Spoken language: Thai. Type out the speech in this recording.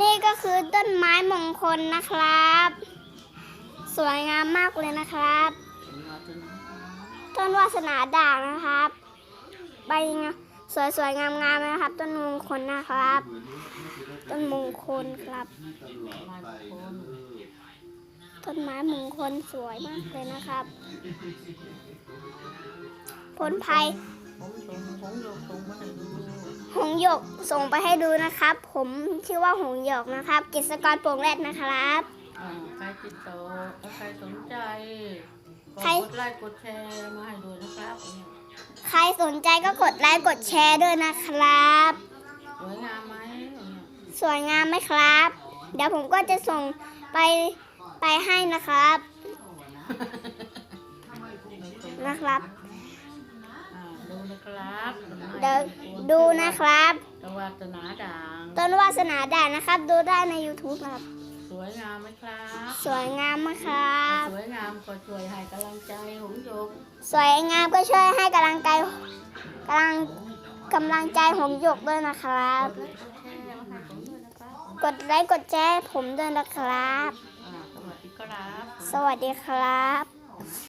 นี่ก็คือต้นไม้มงคลนะครับ สวยงามมากเลยนะครับ ต้นวาสนาด่างนะครับ ใบสวยสวยๆงามงามๆนะครับ ต้นมงคลนะครับ ต้นมงคลครับ ต้นไม้มงคลสวยมากเลยนะครับผลภัยผมส่งผมย กส่งมาให้ดูหงหยกส่งไปให้ดูนะครับ ผมชื่อว่าหงหยกนะครับกิจกรโปร่งแรดนะครับ อ่าใครติดต่อใครสนใจก็ใคร กดไลค์กดแชร์มาให้ดูนะครับเนี่ยใครสนใจก็กดไลค์กดแชร์ด้วยนะครับ สวยงามไหมเนี่ยสวยงามไหมครับ เดี๋ยวผมก็จะส่งไปไปให้นะครับนะครับ อ่าดูนะครับเดี๋ยว ดูนะครับตวาสนาด่างต้นวาสนาด่านนะครับ ดูได้ใน YouTube นะครับ สวยงามไหมครับ สวยงามมากครับ สวยงามก็ช่วยให้กำลังใจหงโยกสวยงามก็ช่วยให้กำลังใจกำลังกำลังใจหงหยกด้วยนะครับ กดไลค์กดแชร์มาให้ผมด้วยนะครับกดไลค์กดแชร์ให้ผมด้วยนะครับ อ่าสวัสดีครับ สวัสดีครับ